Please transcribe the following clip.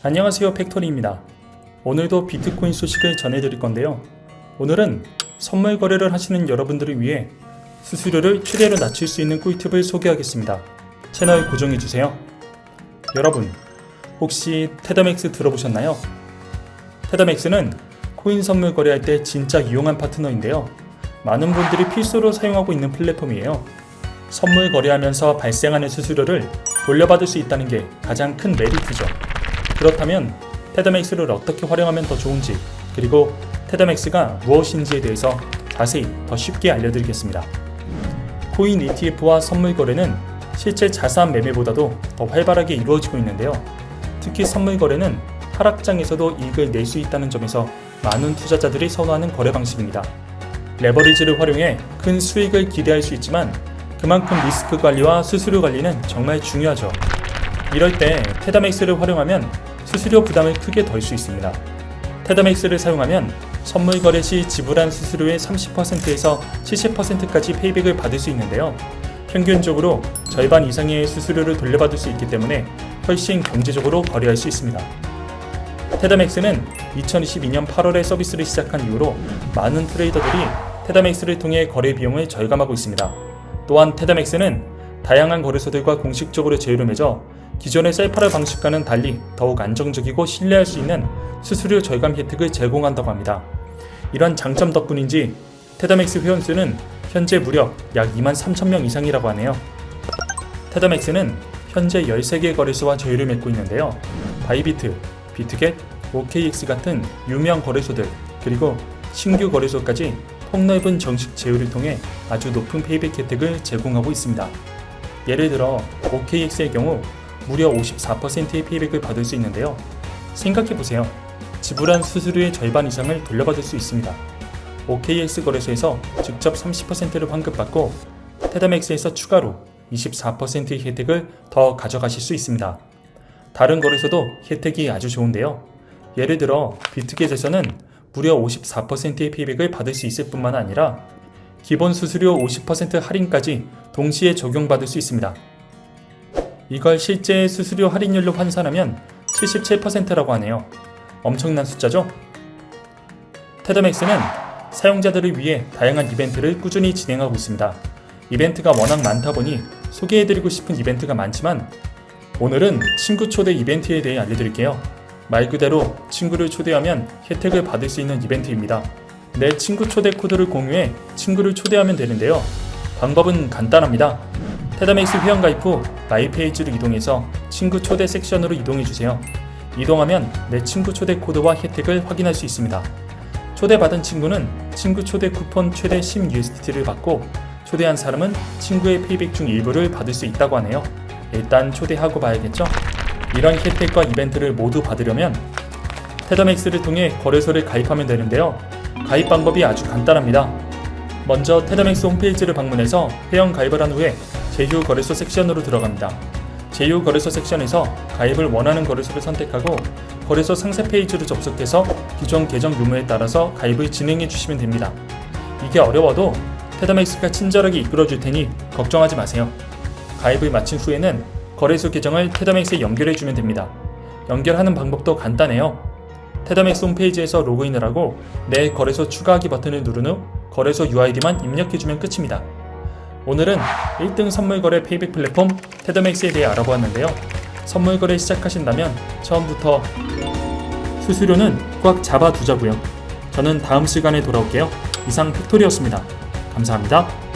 안녕하세요 팩토리입니다. 오늘도 비트코인 소식을 전해드릴 건데요. 오늘은 선물 거래를 하시는 여러분들을 위해 수수료를 최대로 낮출 수 있는 꿀팁을 소개하겠습니다. 채널 고정해주세요. 여러분, 혹시 테더맥스 들어보셨나요? 테더맥스는 코인 선물 거래할 때 진짜 유용한 파트너인데요. 많은 분들이 필수로 사용하고 있는 플랫폼이에요. 선물 거래하면서 발생하는 수수료를 돌려받을 수 있다는 게 가장 큰 메리트죠. 그렇다면 테더맥스를 어떻게 활용하면 더 좋은지 그리고 테더맥스가 무엇인지에 대해서 자세히 더 쉽게 알려드리겠습니다. 코인 ETF와 선물 거래는 실제 자산 매매보다도 더 활발하게 이루어지고 있는데요. 특히 선물 거래는 하락장에서도 이익을 낼 수 있다는 점에서 많은 투자자들이 선호하는 거래 방식입니다. 레버리지를 활용해 큰 수익을 기대할 수 있지만 그만큼 리스크 관리와 수수료 관리는 정말 중요하죠. 이럴 때 테다맥스를 활용하면 수수료 부담을 크게 덜 수 있습니다. 테다맥스를 사용하면 선물 거래 시 지불한 수수료의 30%에서 70%까지 페이백을 받을 수 있는데요. 평균적으로 절반 이상의 수수료를 돌려받을 수 있기 때문에 훨씬 경제적으로 거래할 수 있습니다. 테다맥스는 2022년 8월에 서비스를 시작한 이후로 많은 트레이더들이 테다맥스를 통해 거래 비용을 절감하고 있습니다. 또한 테다맥스는 다양한 거래소들과 공식적으로 제휴를 맺어 기존의 셀파르 방식과는 달리 더욱 안정적이고 신뢰할 수 있는 수수료 절감 혜택을 제공한다고 합니다. 이런 장점 덕분인지 테다맥스 회원수는 현재 무려 약 2만 3천 명 이상이라고 하네요. 테다맥스는 현재 13개 거래소와 제휴를 맺고 있는데요. 바이비트, 비트겟, OKX 같은 유명 거래소들 그리고 신규 거래소까지 폭넓은 정식 제휴를 통해 아주 높은 페이백 혜택을 제공하고 있습니다. 예를 들어 OKX의 경우 무려 54%의 페이백을 받을 수 있는데요. 생각해 보세요. 지불한 수수료의 절반 이상을 돌려받을 수 있습니다. OKX 거래소에서 직접 30%를 환급받고 테다맥스에서 추가로 24%의 혜택을 더 가져가실 수 있습니다. 다른 거래소도 혜택이 아주 좋은데요. 예를 들어 비트겟에서는 무려 54%의 페이백을 받을 수 있을 뿐만 아니라 기본 수수료 50% 할인까지 동시에 적용받을 수 있습니다. 이걸 실제 수수료 할인율로 환산하면 77%라고 하네요. 엄청난 숫자죠? 테더맥스는 사용자들을 위해 다양한 이벤트를 꾸준히 진행하고 있습니다. 이벤트가 워낙 많다 보니 소개해드리고 싶은 이벤트가 많지만 오늘은 친구 초대 이벤트에 대해 알려드릴게요. 말 그대로 친구를 초대하면 혜택을 받을 수 있는 이벤트입니다. 내 친구 초대 코드를 공유해 친구를 초대하면 되는데요. 방법은 간단합니다. 테다맥스 회원 가입 후 마이 페이지로 이동해서 친구 초대 섹션으로 이동해 주세요. 이동하면 내 친구 초대 코드와 혜택을 확인할 수 있습니다. 초대받은 친구는 친구 초대 쿠폰 최대 10USDT를 받고 초대한 사람은 친구의 페이백 중 일부를 받을 수 있다고 하네요. 일단 초대하고 봐야겠죠? 이런 혜택과 이벤트를 모두 받으려면 테더맥스를 통해 거래소를 가입하면 되는데요. 가입 방법이 아주 간단합니다. 먼저 테더맥스 홈페이지를 방문해서 회원 가입을 한 후에 제휴 거래소 섹션으로 들어갑니다. 제휴 거래소 섹션에서 가입을 원하는 거래소를 선택하고 거래소 상세 페이지로 접속해서 기존 계정 유무에 따라서 가입을 진행해 주시면 됩니다. 이게 어려워도 테더맥스가 친절하게 이끌어 줄 테니 걱정하지 마세요. 가입을 마친 후에는 거래소 계정을 테더맥스에 연결해 주면 됩니다. 연결하는 방법도 간단해요. 테더맥스 홈페이지에서 로그인을 하고 내 거래소 추가하기 버튼을 누른 후 거래소 UID만 입력해 주면 끝입니다. 오늘은 1등 선물 거래 페이백 플랫폼 테더맥스에 대해 알아보았는데요. 선물 거래 시작하신다면 처음부터 수수료는 꽉 잡아두자고요. 저는 다음 시간에 돌아올게요. 이상 팩토리였습니다. 감사합니다.